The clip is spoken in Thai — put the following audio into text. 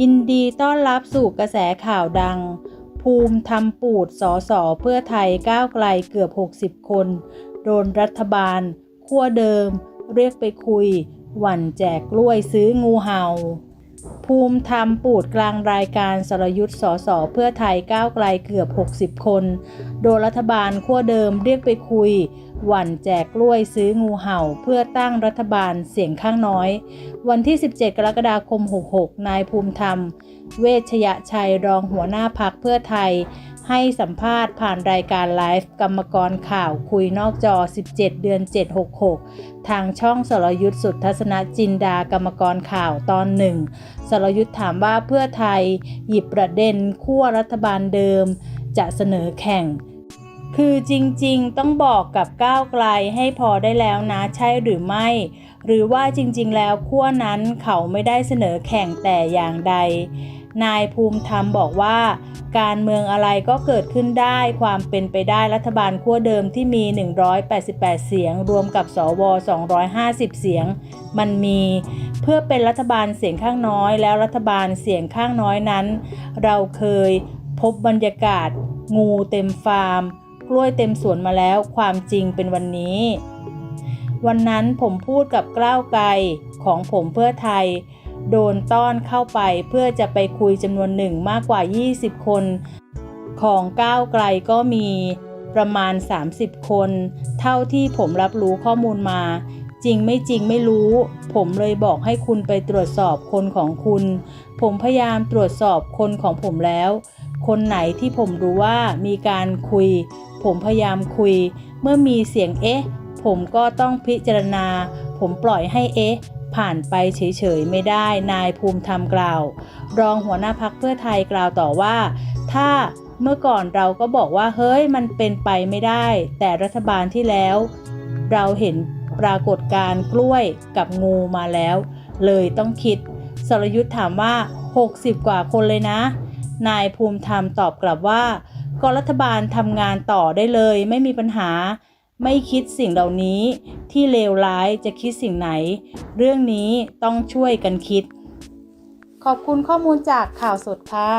ยินดีต้อนรับสู่กระแสข่าวดัง ภูมิทำปูดสอสอเพื่อไทยก้าวไกลเกือบ 60 คน โดนรัฐบาล ขั้วเดิม เรียกไปคุย หวั่นแจกกล้วยซื้องูเห่า ภูมิธรรมปูดกลางรายการสรยุทธ์สอสอเพื่อไทยก้าวไกลเกือบ 60 คน โดนรัฐบาลขั้วเดิมเรียกไปคุย หวั่นแจกกล้วยซื้องูเห่า เพื่อตั้งรัฐบาลเสียงข้างน้อย วันที่ 17 กรกฎาคม 66 นายภูมิธรรม เวชยชัยรองหัวหน้าพักเพื่อไทย ให้สัมภาษณ์ผ่านรายการไลฟ์กรรมกรข่าวคุยนอกจอ 17 เดือน 766 ทางช่องสรยุทธสุทธสนจินดากรรมกรข่าวตอนหนึ่งสรยุทธถามว่าเพื่อไทยหยิบประเด็นขั้วรัฐบาลเดิม จะเสนอแข่ง คือจริงๆ ต้องบอกกับก้าวไกลให้พอได้แล้วนะใช่หรือไม่ หรือว่าจริงๆ แล้วขั้วนั้นเขาไม่ได้เสนอแข่งแต่อย่างใด นายภูมิธรรมบอกว่า การเมืองอะไรก็เกิดขึ้นได้ความเป็นไปได้รัฐบาลขั้วเดิมที่มี 188 เสียง รวมกับสว 250 เสียง มันมีเพื่อเป็นรัฐบาลเสียงข้างน้อย แล้วรัฐบาลเสียงข้างน้อยนั้น เราเคยพบบรรยากาศ งูเต็มฟาร์ม กล้วยเต็มสวนมาแล้วความจริงเป็นวันนี้ วันนั้นผมพูดกับกล้าวไกลของผมเพื่อไทย โดนต้อนเข้าไปเพื่อจะไปคุยจำนวนหนึ่งมากกว่า 20 คน ของก้าวไกลก็มีประมาณ 30 คน เท่าที่ผมรับรู้ข้อมูลมา จริงไม่จริงไม่รู้ ผมเลยบอกให้คุณไปตรวจสอบคนของคุณ ผมพยายามตรวจสอบคนของผมแล้ว คนไหนที่ผมรู้ว่ามีการคุย ผมพยายามคุย เมื่อมีเสียงเอ๊ะ ผมก็ต้องพิจารณา ผมปล่อยให้เอ๊ะ ผ่านไปเฉยๆไม่ได้ นายภูมิธรรมกล่าว รองหัวหน้าพักเพื่อไทยกล่าวต่อว่า ถ้าเมื่อก่อนเราก็บอกว่าเฮ้ยมันเป็นไปไม่ได้ แต่รัฐบาลที่แล้ว เราเห็นปรากฏการ์กล้วยกับงูมาแล้ว เลยต้องคิด สรยุทธ์ถามว่า 60 กว่าคนเลยนะ นายภูมิธรรมตอบกลับว่า ก็รัฐบาลทำงานต่อได้เลยไม่มีปัญหา ไม่คิดสิ่งเหล่านี้ที่เลวร้ายจะคิดสิ่งไหน เรื่องนี้ต้องช่วยกันคิด ขอบคุณข้อมูลจากข่าวสดค่ะ